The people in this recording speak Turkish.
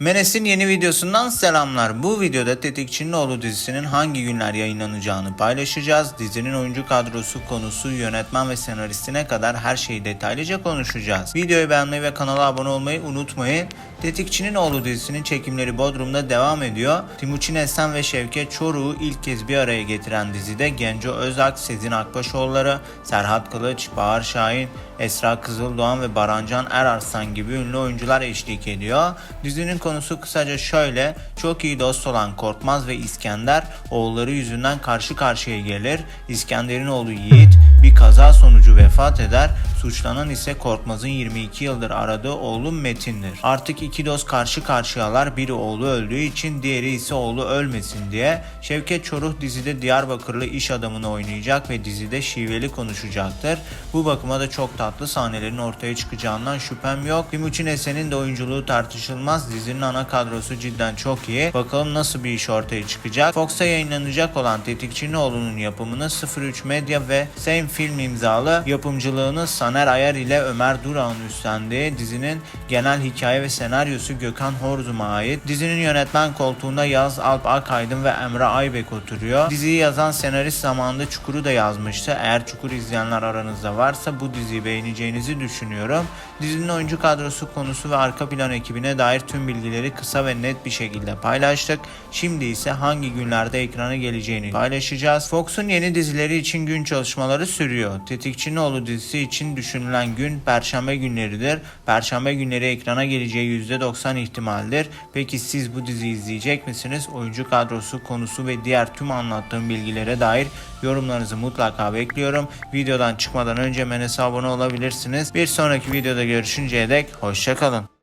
Menes'in yeni videosundan selamlar. Bu videoda Tetikçinin Oğlu dizisinin hangi günler yayınlanacağını paylaşacağız. Dizinin oyuncu kadrosu, konusu, yönetmen ve senaristine kadar her şeyi detaylıca konuşacağız. Videoyu beğenmeyi ve kanala abone olmayı unutmayın. Tetikçinin Oğlu dizisinin çekimleri Bodrum'da devam ediyor. Timuçin Esen ve Şevket Çoruh'u ilk kez bir araya getiren dizide Genco Özak, Sezin Akbaşoğulları, Serhat Kılıç, Bahar Şahin, Esra Kızıldoğan ve Barancan Erarslan gibi ünlü oyuncular eşlik ediyor. Dizinin konusu kısaca şöyle. Çok iyi dost olan Korkmaz ve İskender oğulları yüzünden karşı karşıya gelir. İskender'in oğlu Yiğit bir kaza sonucu vefat eder. Suçlanan ise Korkmaz'ın 22 yıldır aradığı oğlu Metin'dir. Artık iki dost karşı karşıyalar. Biri oğlu öldüğü için diğeri ise oğlu ölmesin diye. Şevket Çoruh dizide Diyarbakırlı iş adamını oynayacak ve dizide şiveli konuşacaktır. Bu bakıma da çok tatlı sahnelerin ortaya çıkacağından şüphem yok. Timuçin Esen'in de oyunculuğu tartışılmaz. Dizinin ana kadrosu cidden çok iyi. Bakalım nasıl bir iş ortaya çıkacak. Fox'a yayınlanacak olan Tetikçinoğlu'nun yapımını 03 Medya ve Same Film imzalı yapımcılığını Saner Ayar ile Ömer Durak'ın üstlendiği dizinin genel hikaye ve senaryosu Gökhan Horzum'a ait. Dizinin yönetmen koltuğunda Yaz Alp Akaydın ve Emre Aybek oturuyor. Diziyi yazan senarist zamanında Çukur'u da yazmıştı. Eğer Çukur izleyenler aranızda varsa bu diziyi beğeneceğinizi düşünüyorum. Dizinin oyuncu kadrosu konusu ve arka plan ekibine dair tüm bilgileri kısa ve net bir şekilde paylaştık. Şimdi ise hangi günlerde ekrana geleceğini paylaşacağız. Fox'un yeni dizileri için gün çalışmaları sürüyor. Tetikçinoğlu dizisi için düşünülen gün Perşembe günleridir. Perşembe günleri ekrana geleceği %90 ihtimaldir. Peki siz bu diziyi izleyecek misiniz? Oyuncu kadrosu, konusu ve diğer tüm anlattığım bilgilere dair yorumlarınızı mutlaka bekliyorum. Videodan çıkmadan önce Menes'e abone olabilirsiniz. Bir sonraki videoda görüşünceye dek hoşçakalın.